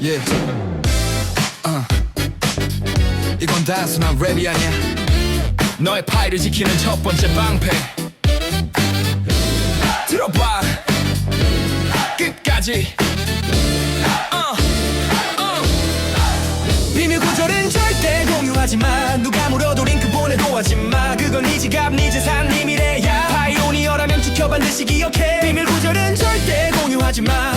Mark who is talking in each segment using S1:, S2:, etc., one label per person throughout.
S1: Yeah. 어. 이건 단순한 랩이 아니야. 너의 파이를 지키는 첫 번째 방패. 들어봐. 끝까지. 어. 어. 비밀 구절은 절대 공유하지 마. 누가 물어도 링크 보내도 하지 마. 그건 네 지갑, 네 재산, 네 미래야. 파이오니어라면 지켜 반드시 기억해. 비밀 구절은 절대 공유하지 마.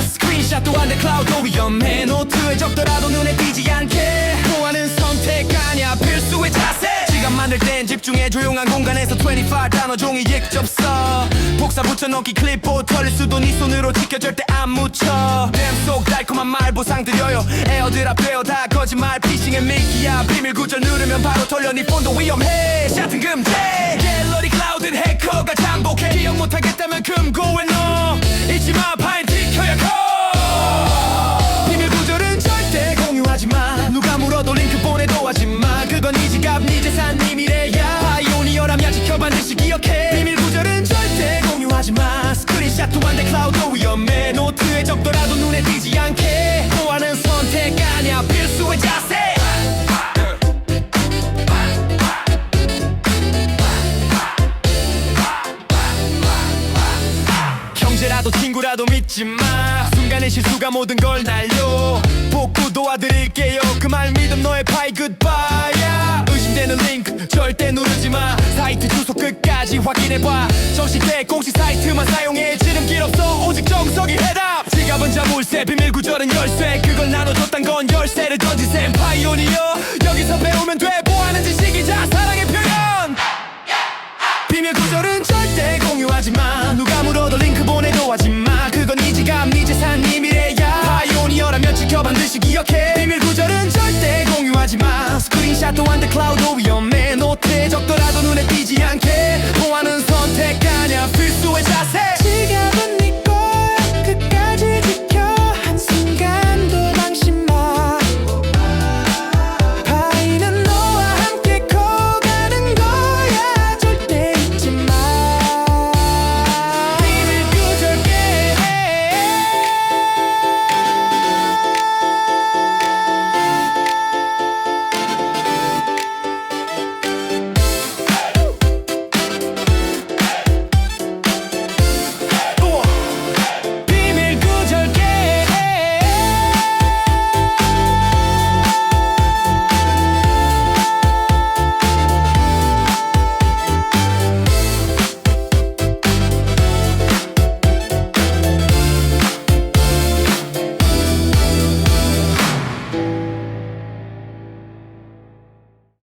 S1: 스크린샷도 안 돼, 클라우드도 위험해. 노트에 적더라도 눈에 띄지 않게. 보안은 선택 아니야, 필수의 자세. 시간 만들 땐 집중해. 조용한 공간에서 25 단어 종이 직접 써 복사 붙여넣기 클립보드 털릴 수도 네 손으로 지켜. 절대 안 묻혀. 램속 달콤한 말 보상 드려요. 에어드랍 되어 다 거짓말. 피싱의 미끼야. 비밀 구절 누르면 바로 털려. 네 폰도 위험해. 샤튼 금지. 갤러리 클라우드 해커가 잠복해. 기억 못하 않게 보안은 선택 아니야. 필수의 자세. 형제라도 친구라도 믿지 마 순간의 실수가 모든 걸 날려. 복구 도와드릴게요. 그 말 믿음 너의 파이 굿바이야 의심되는 링크 절대 누르지 마. 사이트 주소 끝까지 확인해봐. 정식대 공식 사이트만 사용해. 지름길 없어 지갑은 자물쇠 비밀 구절은 열쇠. 그걸 나눠줬단 건 열쇠를 던진 셈 파이오니어. 여기서 배우면 돼 보아는 지식이자 사랑의 표현. 비밀 구절은 절대 공유하지 마